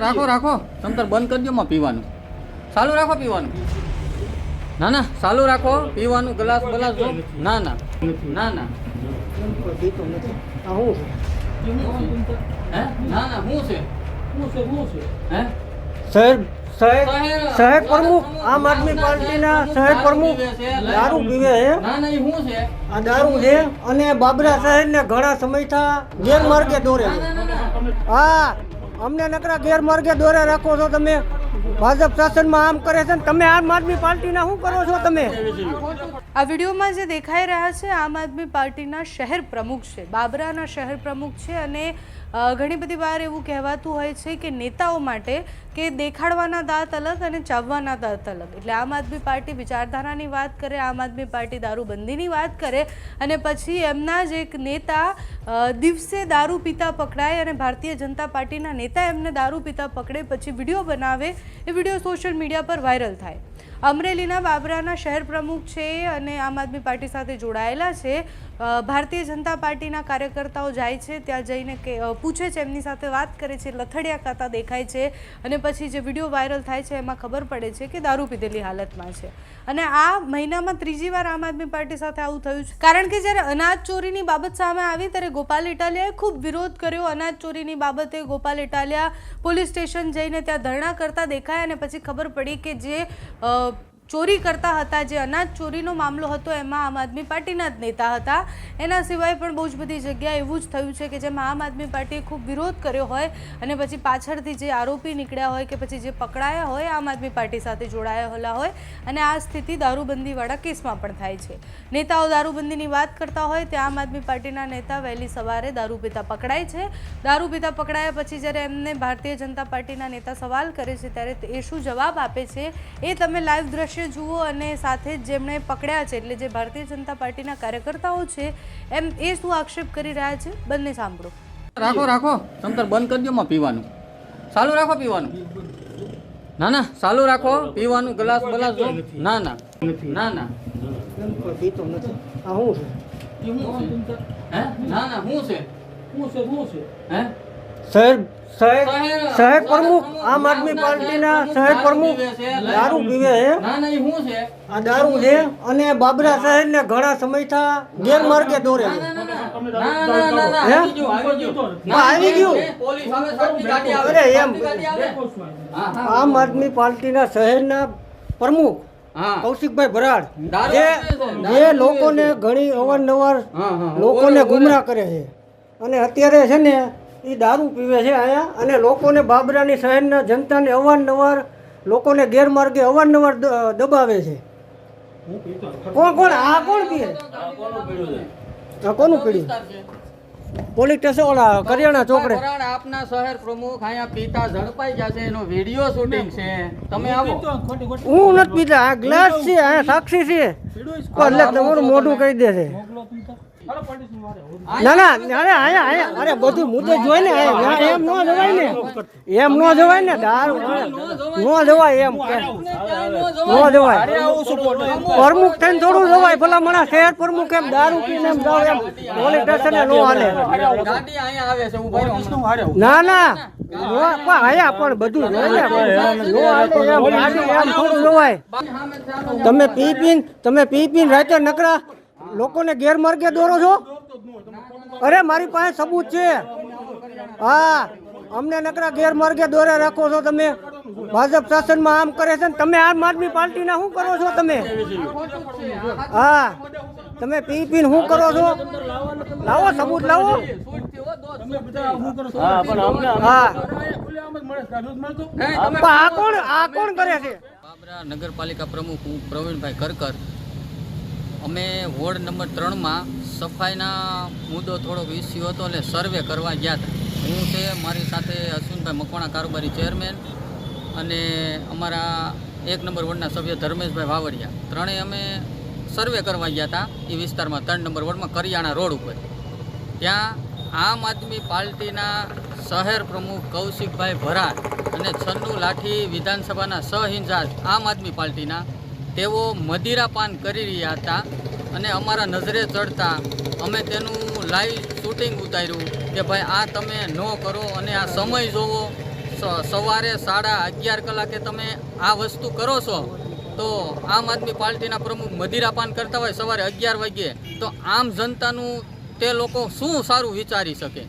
રાખો રાખો. તમતર બંધ કરી દો માં પીવાનું. ચાલુ રાખો પીવાનું. ના ના ચાલુ રાખો. પીવાનું ગ્લાસ ગ્લાસ જો ના ના. ના ના. ના ના શું છે? હે? સાહેબ સાહેબ શહેર પ્રમુખ આમ આદમી પાર્ટીના શહેર પ્રમુખ દારૂ પીવે છે? ના ના એ શું છે? આ દારૂ છે અને બાબરા શહેરને ઘણા સમયથી ગેરમાર્ગે દોરે આ છે હા. અમને નકરા ગેરમાર્ગે દોરે રાખો છો તમે. ભાજપ શાસનમાં આમ કરે છે તમે આમ આદમી પાર્ટીના શું કરો છો તમે? આ વિડીયોમાં જે દેખાઈ રહ્યા છે, આમ આદમી પાર્ટીના શહેર પ્રમુખ છે, બાબરાના શહેર પ્રમુખ છે અને ઘણી બધી વાર એવું કહેવાતું હોય છે કે નેતાઓ માટે કે દેખાડવાના દાંત અલગ અને ચાવવાના દાંત અલગ. એટલે આમ આદમી પાર્ટી વિચારધારાની વાત કરે, આમ આદમી પાર્ટી દારૂબંધીની વાત કરે અને પછી એમના જ એક નેતા દિવસે દારૂ પીતા પકડાય અને ભારતીય જનતા પાર્ટીના નેતા એમને દારૂ પીતા પકડે, પછી વીડિયો બનાવે, એ વીડિયો સોશિયલ મીડિયા પર વાયરલ થાય. અમરેલીના બાબરાના શહેર પ્રમુખ છે અને આમ આદમી પાર્ટી સાથે જોડાયેલા છે. ભારતીય જનતા પાર્ટીના કાર્યકર્તાઓ જાય છે, ત્યાં જઈને કે પૂછે છે, એમની સાથે વાત કરે છે, લથડિયા ખાતા દેખાય છે અને પછી જે વીડિયો વાયરલ થાય છે, એમાં ખબર પડે છે કે દારૂ પીધેલી હાલતમાં છે. અને આ મહિનામાં ત્રીજી વાર આમ આદમી પાર્ટી સાથે આવું થયું છે. કારણ કે જ્યારે અનાજ ચોરીની બાબત સામે આવી, ત્યારે ગોપાલ ઇટાલિયાએ ખૂબ વિરોધ કર્યો. અનાજ ચોરીની બાબતે ગોપાલ ઇટાલિયા પોલીસ સ્ટેશન જઈને ત્યાં ધરણા કરતા દેખાયા અને પછી ખબર પડી કે જે ચોરી કરતા હતા, જે અનાજ ચોરીનો મામલો હતો, એમાં આમ આદમી પાર્ટીના જ નેતા હતા. એના સિવાય પણ બહુ જ બધી જગ્યાએ એવું જ થયું છે કે જેમાં આમ આદમી પાર્ટીએ ખૂબ વિરોધ કર્યો હોય અને પછી પાછળથી જે આરોપી નીકળ્યા હોય કે પછી જે પકડાયા હોય, આમ આદમી પાર્ટી સાથે જોડાયેલા હોય અને આ સ્થિતિ દારૂબંધીવાળા કેસમાં પણ થાય છે. નેતાઓ દારૂબંધીની વાત કરતા હોય ત્યાં આમ આદમી પાર્ટીના નેતા વહેલી સવારે દારૂ પીતા પકડાય છે. દારૂ પીતા પકડાયા પછી જ્યારે એમને ભારતીય જનતા પાર્ટીના નેતા સવાલ કરે છે ત્યારે એ શું જવાબ આપે છે એ તમે લાઈવ દ્રશ્ય જુઓ અને સાથે જ જેમણે પકડ્યા છે એટલે જે ભારતીય જનતા પાર્ટીના કાર્યકર્તાઓ છે એમ એ શું આક્ષેપ કરી રહ્યા છે? બંને સાંભળો. રાખો રાખો. તમતર બંધ કરી દો માં પીવાનું. ચાલુ રાખો પીવાનું. ના ના ચાલુ રાખો. પીવાનું ગ્લાસ ગ્લાસ જો. ના ના. ના ના. પીતો નથી આ શું છે? એ શું છે? હું? ના ના શું છે? હે? શહેર શહેર શહેર પ્રમુખ આમ આદમી પાર્ટીના શહેર પ્રમુખ દારૂ પીવે છે. ના ના એ શું છે? આ દારૂ છે અને બાબરા શહેરને ઘણા સમયથી ગેરમાર્ગે દોરે. છે ના ના ના. ના હે? આવી ગયું અરે, એમ. આમ આદમી પાર્ટીના શહેરના પ્રમુખ કૌશિકભાઈ ભરાડ જે જે લોકોને ઘણી અવારનવાર હા હા. લોકોને ગુમરા કરે છે. અને અત્યારે છે ને એ દારૂ પીવે છે અહીંયા. અને લોકોને બાબરાની શહેરના જનતાને અવારનવાર લોકોને ગેરમાર્ગે અવારનવાર દબાવે છે. કોણ કોણ? આ કોણ પીએ આ કોનું પીડ્યું? પોલીસ સ્ટેશન ઓલા કરિયાણા ચોકડે. આપના શહેર પ્રમુખ અહીંયા પીતા ઝડપાઈ જશે એનો વીડિયો શૂટિંગ છે. તમે આવો. હું નથી પીતા. આ ગ્લાસ છે આ સાક્ષી છે. એટલે તમારું મોઢું કહી દે છે. ના ના, અરે આયા આયા અરે, બધું મુદ્દે જોઈ ને એમ ન જવાય ને, એમ ન જવાય ને, દારૂ ન જવાય એમ ન જવાય. પ્રમુખ થઈને થોડું જવાય, ભલા મણા શહેર પ્રમુખ એમ દારૂ પીને એમ જાવ એમ, પોલીસ સ્ટેશને ન હાલે. ના ના તમે પી પીન તમે પી પીન રાતે નકરા લોકોને ગેરમાર્ગે દોરો છો? અરે મારી પાસે સબૂત છે. હા અમને નકરા ગેરમાર્ગે દોરે રાખો છો તમે. ભાજપ શાસનમાં આમ કરે છે ને તમે આમ આદમી પાર્ટીના શું કરો છો તમે? હા તમે પી પીન શું કરો છો? લાવો સબૂત લાવો. હા પણ આ કોણ આ કોણ કરે છે? નગરપાલિકા પ્રમુખ હું પ્રવીણભાઈ કરકર. અમે વોર્ડ નંબર ત્રણમાં સફાઈના મુદ્દો થોડોક ઇસ્યુ હતો એટલે સર્વે કરવા ગયા હતા. હું છે, મારી સાથે અશ્વિનભાઈ મકવાણા કારોબારી ચેરમેન અને અમારા એક નંબર વોર્ડના સભ્ય ધર્મેશભાઈ વાવડિયા. ત્રણેય અમે સર્વે કરવા ગયા હતા એ વિસ્તારમાં, ત્રણ નંબર વોર્ડમાં કરિયાણા રોડ ઉપર. ત્યાં આમ આદમી પાર્ટીના શહેર પ્રમુખ કૌશિકભાઈ ભરાડ અને છન્નુ લાઠી વિધાનસભાના સહ આમ આદમી પાર્ટીના તેઓ મદિરાપાન કરી રહ્યા હતા અને અમારા નજરે ચડતા અમે તેનું લાઈવ શૂટિંગ ઉતાર્યું કે ભાઈ આ તમે ન કરો અને આ સમય જોવો. સવારે સાડા અગિયાર કલાકે તમે આ વસ્તુ કરો છો, તો આમ આદમી પાર્ટીના પ્રમુખ મદિરાપાન કરતા હોય સવારે અગિયાર વાગ્યે, તો આમ જનતાનું તે લોકો શું સારું વિચારી શકે?